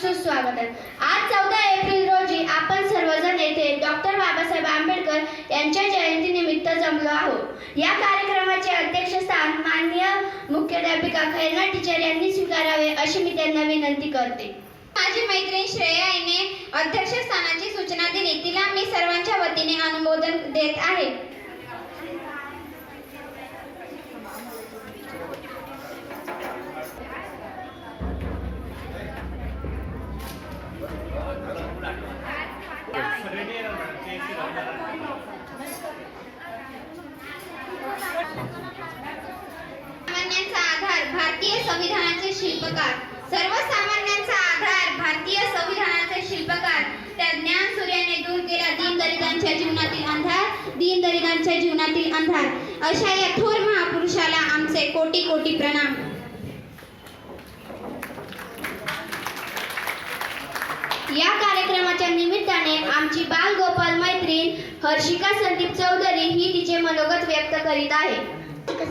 सुस्वागत आहे. आज चौदा एप्रिल रोजी आपण सर्वजण येथे डॉक्टर बाबासाहेब आंबेडकर यांच्या जयंतीनिमित्त जमलो आहोत. या कार्यक्रमाचे अध्यक्षस्थान माननीय मुख्याध्यापिका खैरना टीचर यांनी स्वीकारावे अशी मी त्यांना विनंती करते. माझी मैत्रीण श्रेया हिने अध्यक्षस्थानाची सूचना दिली. तिला मी सर्वांच्या वतीने अनुमोदन देत आहे सामान्यांचा आधार भारतीय संविधानाचे शिल्पकार. सर्वसामान्यांचा आधार भारतीय संविधानाचे शिल्पकार. त्या ज्ञान सूर्याने दूर केला दीनदलितांच्या जीवनातील अंधार दीनदलितांच्या जीवनातील अंधार. अशा या थोर महापुरुषाला आमचे कोटी कोटी प्रणाम. या कार्यक्रमाच्या निमित्ताने आमची बाल मैत्रीण हर्षिका संदीप चौधरी ही तिचे मनोगत व्यक्त करीत आहे.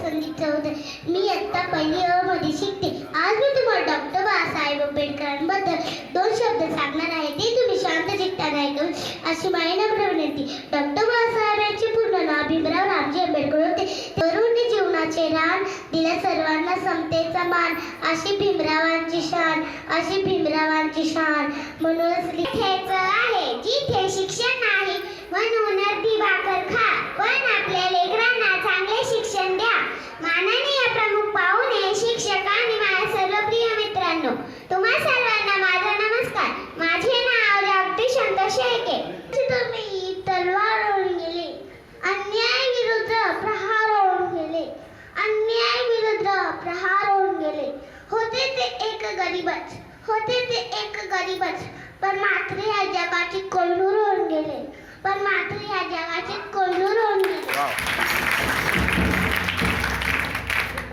संदीप चौधरी मी आत्ता पहिली अ मध्ये शिकते. आज मी तुम्हाला डॉक्टर बाबासाहेब आंबेडकरांबद्दल दोन शब्द सांगणार आहे. ते तुम्ही शांत चित्ताने ऐकून अशी माझी नम्र विनंती डॉक्टर बाबासाहेब यांचे पूर्ण नाव भीमराव रामजी आंबेडकर होते. तरुण जीवनाचे रान दिल्या सर्वांना समतेचा मान अशी भीमरावांची शान अशी भीमरावांची शान. म्हणूनच लिखायचं आहे. जिथे शिक्षण होते ते एक गरीबच. होते ते एक गरीबच. पण मात्र या जगाची कोंडूर होऊन गेले. पण मात्र या जगाची कोंडूर होऊन गेले.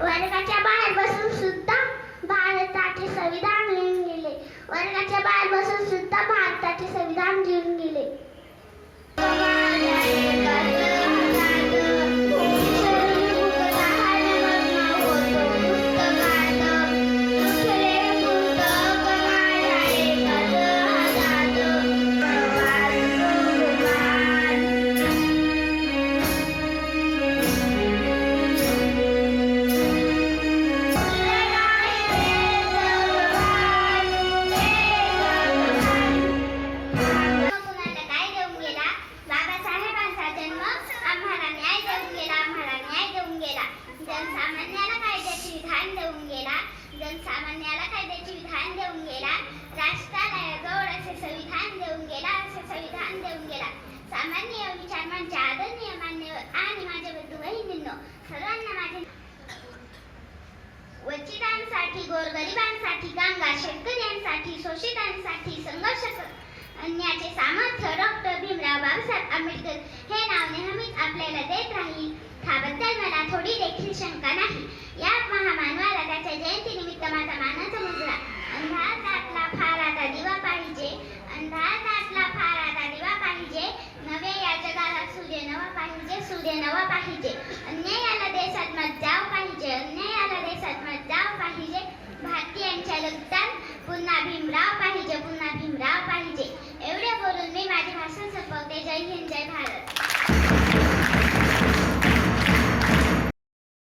वर्गाच्या बाहेर बसून सुद्धा भारताचे संविधान लिहून गेले. वर्गाच्या बाहेर बसून सुद्धा भारताचे गेला जनसामान्याला कायद्याचे विधान देऊन गेला राष्ट्राला गौड असे संविधान देऊन गेला असे संविधान देऊन गेला. सामान्य विचार म्हणजे आदरणीय मान्यवर आणि माझ्या बंधू बहिणींनो सर्वांना माझे वंचितांसाठी गोरगरिबांसाठी गंगा शेतकऱ्यांसाठी शोषितांसाठी संघर्ष करण्याचे सामर्थ्य डॉक्टर भीमराव बाबासाहेब आंबेडकर हे नाव नेहमीच आपल्याला देत राहील. त्याबद्दल मला थोडी देखील शंका नाही. व्हावं पाहिजे सूर्य नवा पाहिजे. अन्यायाला देशात मत जाव पाहिजे अन्यायाला देशात मत जाव पाहिजे. भारतीयांच्या रक्तात पुन्हा भीमराव पाहिजे पुन्हा भीमराव पाहिजे. एवढे बोलून मी माझे भाषण संपवते. जय हिंद